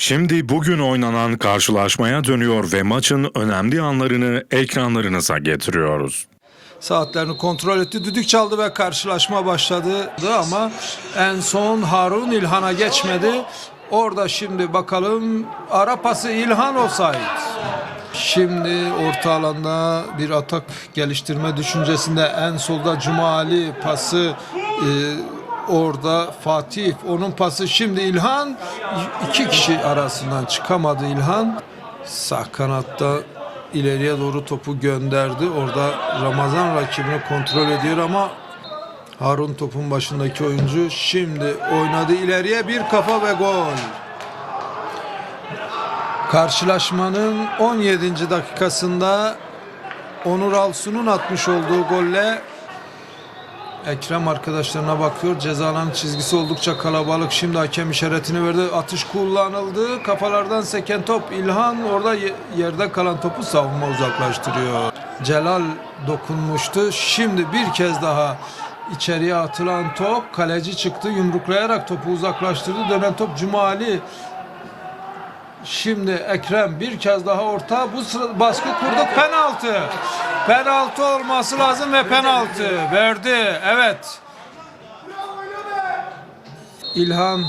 Şimdi bugün oynanan karşılaşmaya dönüyor ve maçın önemli anlarını ekranlarınıza getiriyoruz. Saatlerini kontrol etti. Düdük çaldı ve karşılaşma başladı ama en son Harun İlhan'a geçmedi. Orada şimdi bakalım ara pası İlhan olsaydı. Şimdi orta alanda bir atak geliştirme düşüncesinde en solda Cumali pası e, orada Fatih onun pası şimdi İlhan iki kişi arasından çıkamadı İlhan sağ kanatta ileriye doğru topu gönderdi orada Ramazan rakibini kontrol ediyor ama Harun topun başındaki oyuncu şimdi oynadı ileriye bir kafa ve gol. Karşılaşmanın 17. dakikasında Onur Alsun'un atmış olduğu golle Ekrem arkadaşlarına bakıyor. Ceza alanı çizgisi oldukça kalabalık. Şimdi hakem işaretini verdi. Atış kullanıldı. Kafalardan seken top İlhan orada ye- yerde kalan topu savunma uzaklaştırıyor. Celal dokunmuştu. Şimdi bir kez daha içeriye atılan top kaleci çıktı. Yumruklayarak topu uzaklaştırdı. Dönen top Cumali Şimdi Ekrem bir kez daha orta bu sıra baskı kurduk penaltı. Penaltı olması lazım ve penaltı verdi. Evet. İlhan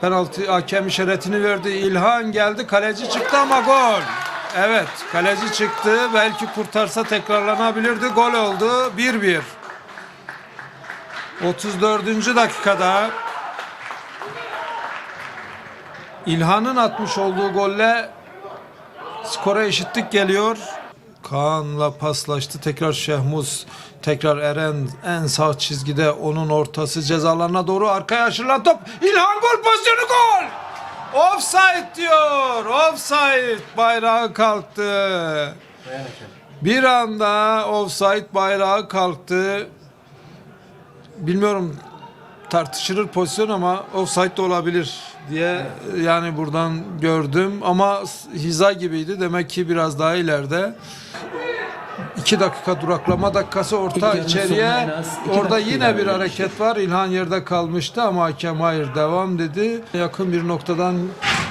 penaltı hakem işaretini verdi. İlhan geldi kaleci çıktı ama gol. Evet kaleci çıktı. Belki kurtarsa tekrarlanabilirdi. Gol oldu. 1-1. 34. dakikada İlhan'ın atmış olduğu golle skora eşitlik geliyor. Kaan'la paslaştı. Tekrar Şehmuz, tekrar Eren en sağ çizgide onun ortası cezalarına doğru arkaya aşırılan top. İlhan gol pozisyonu gol. Offside diyor. Offside bayrağı kalktı. Bir anda offside bayrağı kalktı. Bilmiyorum tartışılır pozisyon ama offside de olabilir diye yani buradan gördüm ama hiza gibiydi demek ki biraz daha ileride. İki dakika duraklama dakikası orta yarının içeriye. Orada yine bir hareket var. İlhan yerde kalmıştı ama hakem hayır devam dedi. Yakın bir noktadan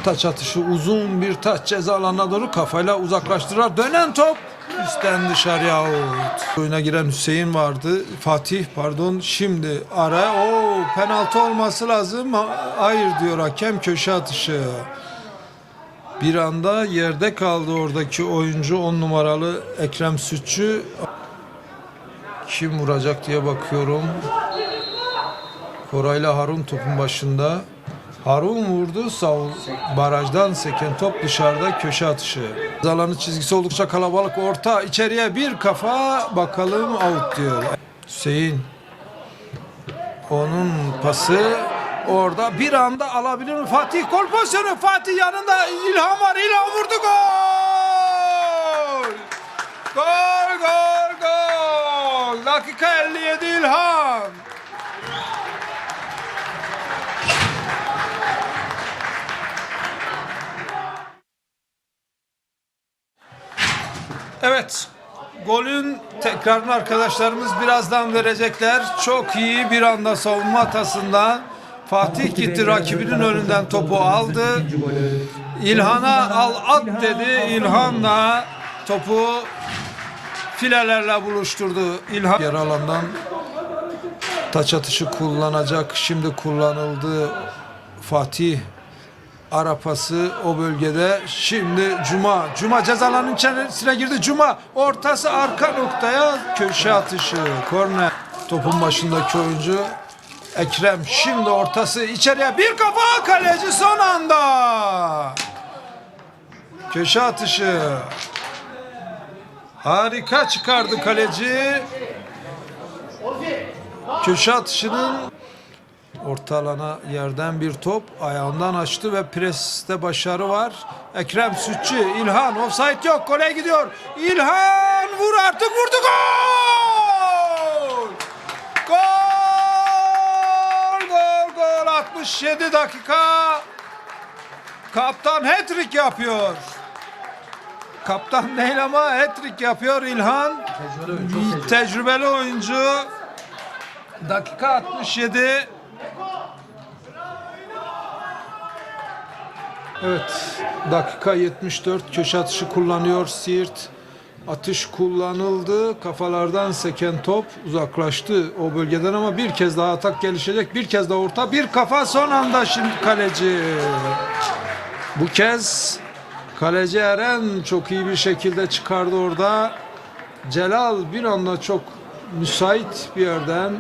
taç atışı uzun bir taç ceza alanına doğru kafayla uzaklaştırar. Dönen top üstten dışarıya out. Oyuna giren Hüseyin vardı. Fatih pardon. Şimdi ara o penaltı olması lazım. Ha- Hayır diyor hakem köşe atışı. Bir anda yerde kaldı oradaki oyuncu 10 numaralı Ekrem Sütçü. Kim vuracak diye bakıyorum. Korayla Harun topun başında. Harun vurdu. Sağ barajdan seken top dışarıda köşe atışı. Alanı çizgisi oldukça kalabalık. Orta içeriye bir kafa bakalım out diyor. Hüseyin. Onun pası orada bir anda alabilir mi? Fatih gol pozisyonu. Fatih yanında İlhan var. İlhan vurdu gol. Gol gol gol. Dakika 57 İlhan. Evet. Golün tekrarını arkadaşlarımız birazdan verecekler. Çok iyi bir anda savunma hatasında Fatih gitti rakibinin önünden topu aldı. İlhan'a al at dedi. İlhan da topu filelerle buluşturdu. İlhan yer alandan taç atışı kullanacak. Şimdi kullanıldı. Fatih Arapası o bölgede. Şimdi Cuma. Cuma cezalarının içerisine girdi. Cuma ortası arka noktaya köşe atışı. Korner. Topun başındaki oyuncu Ekrem şimdi ortası içeriye bir kafa kaleci son anda. Köşe atışı. Harika çıkardı kaleci. Köşe atışının orta alana yerden bir top ayağından açtı ve preste başarı var. Ekrem Sütçü, İlhan offside yok. Gole gidiyor. İlhan vur artık vurdu gol! Gol! Gol gol 67 dakika. Kaptan hat-trick yapıyor. Kaptan değil ama hat-trick yapıyor İlhan. Tecrübeli oyuncu. Tecrübeli oyuncu. Dakika 67. Evet, dakika 74 köşe atışı kullanıyor Siirt. Atış kullanıldı. Kafalardan seken top uzaklaştı o bölgeden ama bir kez daha atak gelişecek. Bir kez daha orta. Bir kafa son anda şimdi kaleci. Bu kez kaleci Eren çok iyi bir şekilde çıkardı orada. Celal bir anda çok müsait bir yerden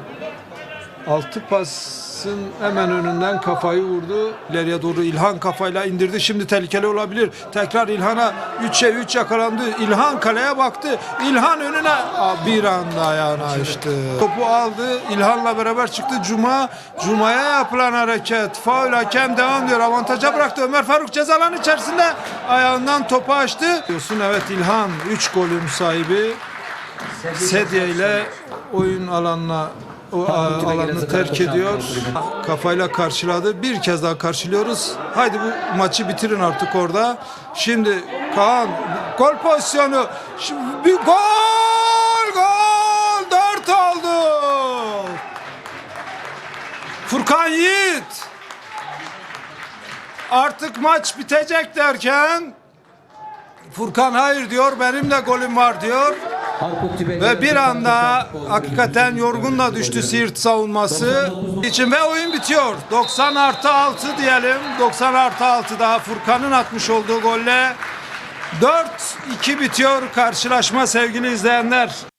Altı pasın hemen önünden kafayı vurdu. İleriye doğru İlhan kafayla indirdi. Şimdi tehlikeli olabilir. Tekrar İlhan'a 3'e 3 yakalandı. İlhan kaleye baktı. İlhan önüne Aa, bir anda ayağını açtı. Topu aldı. İlhan'la beraber çıktı. Cuma. Cuma'ya yapılan hareket. Faul hakem devam diyor. Avantaja bıraktı. Ömer Faruk ceza alanı içerisinde ayağından topu açtı. Diyorsun evet İlhan 3 golün sahibi. Sedye ile oyun alanına o alanını terk ediyor. Kafayla karşıladı. Bir kez daha karşılıyoruz. Haydi bu maçı bitirin artık orada. Şimdi Kaan gol pozisyonu. Şimdi bir gol! Gol! Dört oldu. Furkan Yiğit. Artık maç bitecek derken Furkan hayır diyor. Benim de golüm var diyor. Ve bir anda hakikaten yorgun da düştü Siirt savunması için ve oyun bitiyor. 90 artı 6 diyelim. 90 artı 6 daha Furkan'ın atmış olduğu golle 4-2 bitiyor karşılaşma sevgili izleyenler.